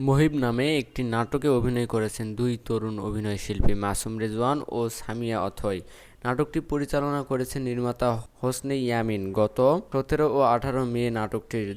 মহিব নামে একটি নাটকে অভিনয় করেছেন দুই তরুণ অভিনয়শিল্পী মাসুম রেজওয়ান ও সামিয়া অথয় নাটকটি পরিচালনা করেছেন নির্মাতা হোসনে ইয়ামিন। গত সতেরো ও আঠারো মে নাটকটির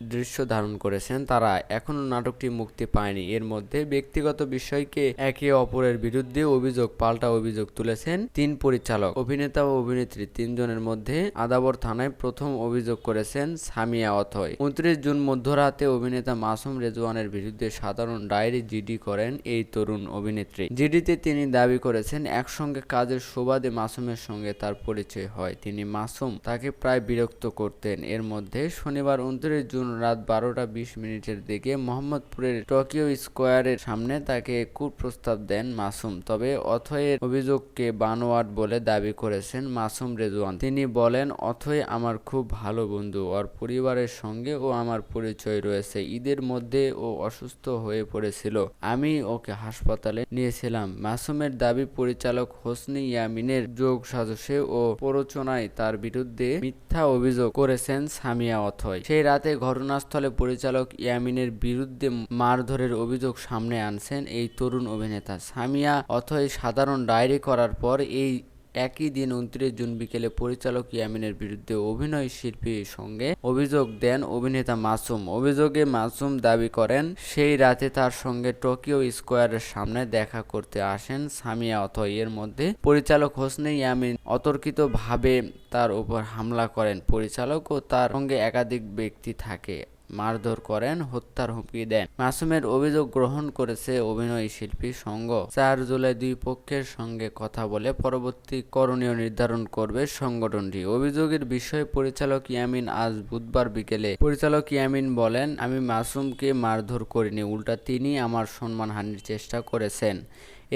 দৃশ্য ধারণ করেছেন তারা। এখনও নাটকটি মুক্তি পায়নি। এর মধ্যে ব্যক্তিগত বিষয়কে একে অপরের বিরুদ্ধে অভিযোগ, পাল্টা অভিযোগ তুলেছেন তিন পরিচালক। অভিনেতা ও অভিনেত্রী তিনজনের মধ্যে আদাবর থানায় প্রথম অভিযোগ করেছেন সামিয়া অথয় উনত্রিশ জুন মধ্যরাতে অভিনেতা মাসুম রেজওয়ানের বিরুদ্ধে সাধারণ ডায়েরি জিডি করেন এই তরুণ অভিনেত্রী। জিডিতে তিনি দাবি করেছেন, একসঙ্গে কাজের সুবাদে মাসুমের সঙ্গে তার পরিচয় হয়। তিনি মাসুম তাকে প্রায় বিরক্ত করতেন। এর মধ্যে শনিবার উনত্রিশ জুন রাত বারোটা বিশ মিনিটের দিকে মোহাম্মদপুরের টোকিও স্কোয়ারের সামনে তাকে কুপ্রস্তাব দেন মাসুম। তবে অথয়ের অভিযোগকে বানোয়াট বলে দাবি করেছেন মাসুম রেজওয়ান। তিনি বলেন, অথয় আমার খুব ভালো বন্ধু, ওর পরিবারের সঙ্গে ও আমার পরিচয় রয়েছে। ঈদের মধ্যে ও অসুস্থ হয়ে পড়েছিল। আমি ওকে হাসপাতালে নিয়েছিলাম। মাসুমের দাবি, পরিচালক হোসনি ইয়ামিনের যোগ সাজসে ও প্ররোচনায় তার বিরুদ্ধে মিথ্যা অভিযোগ করেছেন সামিয়া অথয়। সেই রাতে ঘটনাস্থলে পরিচালক ইয়ামিনের বিরুদ্ধে মারধরের অভিযোগ সামনে আনছেন এই তরুণ অভিনেতা। সামিয়া অথয় সাধারণ ডায়েরি করার পর এই একই দিন উনত্রিশ জুন বিকেলে পরিচালক ইয়ামিনের বিরুদ্ধে অভিনয় শিল্পীর সঙ্গে অভিযোগ দেন অভিনেতা মাসুম। অভিযোগে মাসুম দাবি করেন, সেই রাতে তার সঙ্গে টোকিও স্কোয়ারের সামনে দেখা করতে আসেন সামিয়া অথয় এর মধ্যে পরিচালক হোসনে ইয়ামিন অতর্কিতভাবে তার উপর হামলা করেন। পরিচালক ও তার সঙ্গে একাধিক ব্যক্তি থাকে। মারধর করেন, হত্যার হুমকি দেন। মাসুমের অভিযোগ গ্রহণ করেছে অভিনয় শিল্পী সংঘ চার জুলাই দুই পক্ষের সঙ্গে কথা বলে পরবর্তী করণীয় নির্ধারণ করবে সংগঠনটি। অভিযোগের বিষয়ে পরিচালক ইয়ামিন আজ বুধবার বিকেলে। পরিচালক ইয়ামিন বলেন, আমি মাসুমকে মারধর করিনি, উল্টা তিনি আমার সম্মানহানির চেষ্টা করেছেন।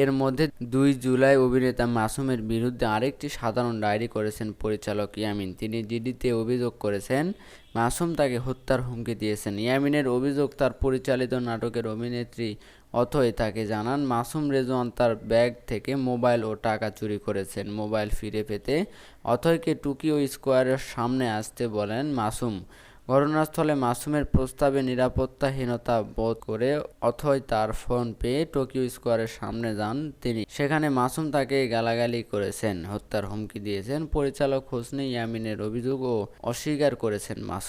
এর মধ্যে দুই জুলাই অভিনেতা মাসুমের বিরুদ্ধে আরেকটি সাধারণ ডায়েরি করেছেন পরিচালক ইয়ামিন। তিনি জিডিতে অভিযোগ করেছেন, মাসুম তাকে হত্যার হুমকি দিয়েছেন। ইয়ামিনের অভিযোগ তার পরিচালিত নাটকের অভিনেত্রী অথয় তাকে জানান, মাসুম রেজওয়ান তার ব্যাগ থেকে মোবাইল ও টাকা চুরি করেছেন। মোবাইল ফিরে পেতে অথয়কে টুকিও স্কোয়ারের সামনে আসতে বলেন মাসুম। ঘটনাস্থলে মাসুমের প্রস্তাবে নিরাপত্তাহীনতা বোধ করে অথয় তার ফোন পেয়ে টোকিও স্কোয়ারের সামনে যান তিনি। সেখানে মাসুম তাকে গালাগালি করেছেন, হত্যার হুমকি দিয়েছেন, পরিচালক হোসনি ইয়ামিনের অভিযোগও অস্বীকার করেছেন মাসুম।